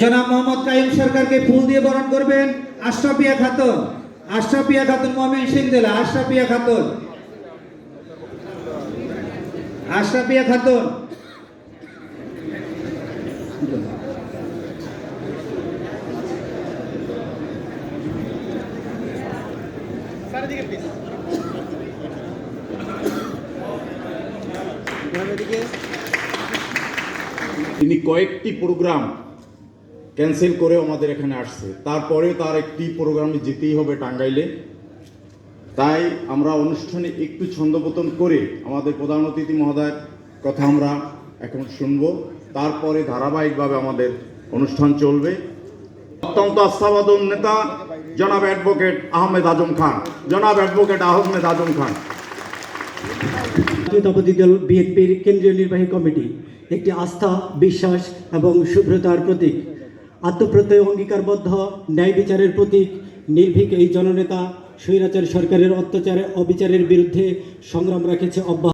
জনাব মোহাম্মদ কাইম সরকারকে ফুল দিয়ে বরণ করবেন আশরাফিয়া খাতুন আশরাফিয়া খাতুন মমিন সিং জেলা আশরাফিয়া খাতুন আশরাফিয়া খাতুন তিনি কয়েকটি প্রোগ্রাম ক্যান্সেল করে আমাদের এখানে আসছে। তারপরে তার একটি প্রোগ্রামে যেতেই হবে টাঙ্গাইলে। তাই আমরা অনুষ্ঠানে একটু ছন্দপতন করে আমাদের প্রধান অতিথি মহোদয়ের কথা আমরা এখন শুনব। তারপরে ধারাবাহিকভাবে আমাদের অনুষ্ঠান চলবে। অত্যন্ত আস্থাবাদন নেতা জনাব অ্যাডভোকেট আহমেদ আজম খান। জনাব অ্যাডভোকেট আহমেদ আজম খান। জাতীয়তাবাদী দল বিএনপির কেন্দ্রীয় নির্বাহী কমিটি একটি আস্থা, বিশ্বাস এবং শুভ্রতার প্রতীক। আত্মপ্রত্যয় অঙ্গীকারবদ্ধ, ন্যায় বিচারের প্রতীক, নির্ভীক এই জননেতা স্বৈরাচার সরকারের অত্যাচারে, অবিচারের বিরুদ্ধে সংগ্রাম রাখেছে অব্যাহত।